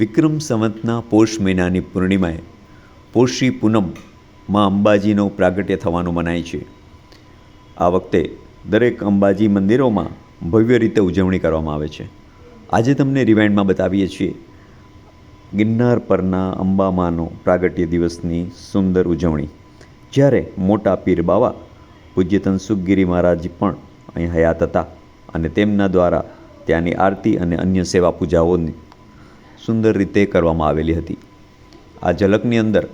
વિક્રમ સંવતના પોષ મહિનાની પૂર્ણિમાએ પોષી પૂનમમાં અંબાજીનો પ્રાગટ્ય થવાનું મનાય છે. આ વખતે દરેક અંબાજી મંદિરોમાં ભવ્ય રીતે ઉજવણી કરવામાં આવે છે. આજે તમને રિવાઇન્ડમાં બતાવીએ છીએ ગિરનાર પરના અંબામાનો પ્રાગટ્ય દિવસની સુંદર ઉજવણી. જ્યારે મોટા પીર બાવા પૂજ્યતન સુખગીરી મહારાજ પણ અહીં હયાત હતા અને તેમના દ્વારા ત્યાંની આરતી અને અન્ય સેવા પૂજાઓની સુંદર રીતે કરવામાં આવેલી હતી. આ ઝલકની અંદર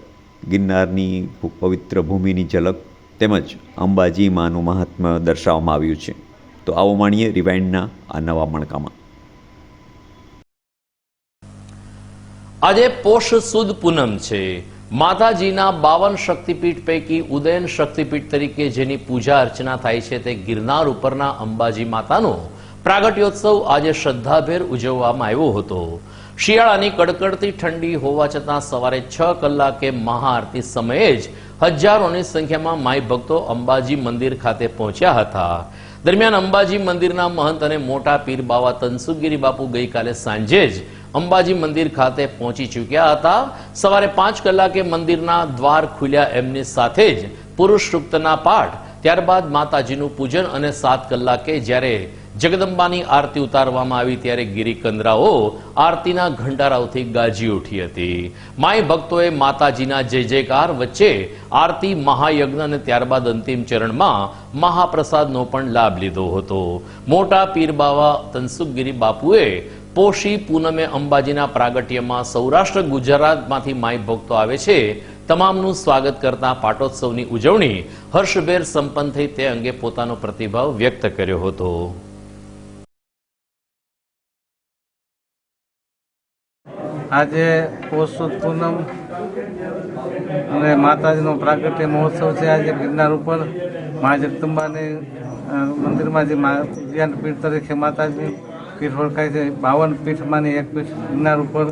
ગિરનારની પવિત્ર ભૂમિની ઝલક તેમજ અંબાજી માનું મહાત્મ્ય દર્શાવવામાં આવ્યું છે. તો આવો માણીએ રિવાઇન્ડના આ નવા મણકામાં. આજે પોષ સુદ પૂનમ છે. માતાજીના બાવન શક્તિપીઠ પૈકી ઉદયન શક્તિપીઠ તરીકે જેની પૂજા અર્ચના થાય છે તે ગિરનાર ઉપરના અંબાજી માતાનો પ્રાગટ્યોત્સવ આજે શ્રદ્ધાભેર ઉજવવામાં આવ્યો હતો. શિયાળાની કડકડતી ઠંડી હોવા છતાં સવારે છ કલાકે મહાઆરતી સમયે જ હજારોની સંખ્યામાં માઈ ભક્તો અંબાજી મંદિર ખાતે પહોંચ્યા હતા. દરમિયાન અંબાજી મંદિરના મહંત અને મોટા પીર બાવા તનસુગીરી બાપુ ગઈકાલે સાંજે જ અંબાજી મંદિર ખાતે પહોંચી ચૂક્યા હતા. સવારે પાંચ કલાકે મંદિરના દ્વાર ખુલ્યા એમની સાથે જ પુરુષ સૂક્તના પાઠ, ત્યારબાદ માતાજીનું પૂજન અને સાત કલાકે જ્યારે જગદંબાની આરતી ઉતારવામાં આવી ત્યારે ગિરિકંદરાઓ આરતીના ઘંટારાઓથી ગાજી ઉઠી હતી. માય ભક્તોએ માતાજીના જય જયકાર વચ્ચે આરતી મહાયજ્ઞ અને ત્યારબાદ અંતિમ ચરણમાં મહાપ્રસાદનો પણ લાભ લીધો હતો. મોટા પીરબાવા તનસુખગીરી બાપુએ પોષી પૂનમે અંબાજીના પ્રાગટ્યમાં સૌરાષ્ટ્ર ગુજરાતમાંથી માય ભક્તો આવે છે, તમામનું સ્વાગત કરતા પાટોત્સવની ઉજવણી હર્ષભેર સંપન્ન થઈ તે અંગે પોતાનો પ્રતિભાવ વ્યક્ત કર્યો હતો. આજે પોષ પૂનમ અને માતાજીનો પ્રાગટ્ય મહોત્સવ છે. આજે ગિરનાર ઉપર મા જગદંબાની મંદિરમાં જે ઉદ્યાન પીઠ તરીકે માતાજી પીઠ ઓળખાય છે. બાવન પીઠમાંની એક પીઠ ગિરનાર ઉપર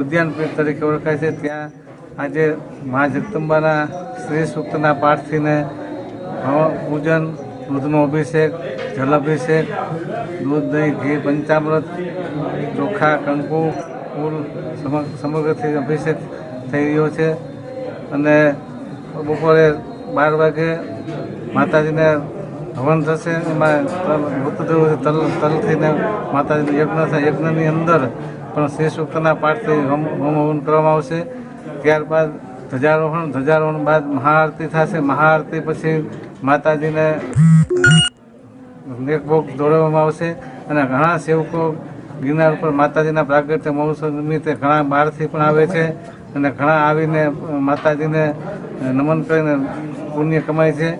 ઉદ્યાન પીઠ તરીકે ઓળખાય છે. ત્યાં આજે મા જગદંબાના શ્રી સૂક્તના પાઠથીને પૂજન, દૂધનો અભિષેક જલ અભિષેક દૂધ, દહીં, ઘી, પંચામૃત, ચોખા, કંકુ સમ- સમગ્રથી અભિષેક થઈ રહ્યો છે. અને બપોરે બાર વાગે માતાજીને હવન થશે. એમાં તલ- મૃતદેહો તલ તલથીને માતાજીનું યજ્ઞ થાય યજ્ઞની અંદર પણ શ્રી સૂક્તના પાઠથી હોમ હવન કરવામાં આવશે. ત્યારબાદ ધ્વજારોહણ ધ્વજારોહણ બાદ મહાઆરતી થશે. મહાઆરતી પછી માતાજીને નેકભોગ દોડાવવામાં આવશે. અને ઘણા સેવકો ગિરનાર પર માતાજીના પ્રાગટ્ય મહોત્સવ નિમિત્તે ઘણા બહારથી પણ આવે છે અને ઘણા આવીને માતાજીને નમન કરીને પુણ્ય કમાય છે.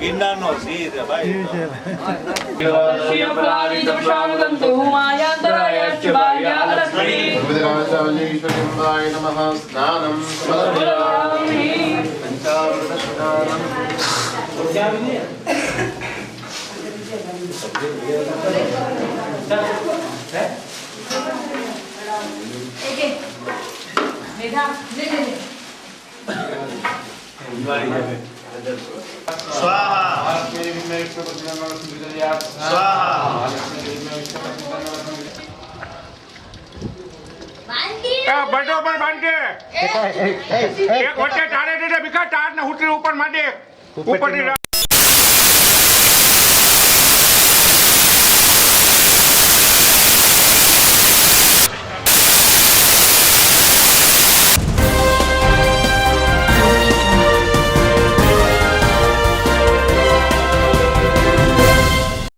ગિરનારનો સીધ ભાઈ શિવપ્રાવિત બટો પર બાંધે એક વચ્ચે તારે દીધે ભીખા તાર ને હુટરી ઉપર માંડે. ઉપર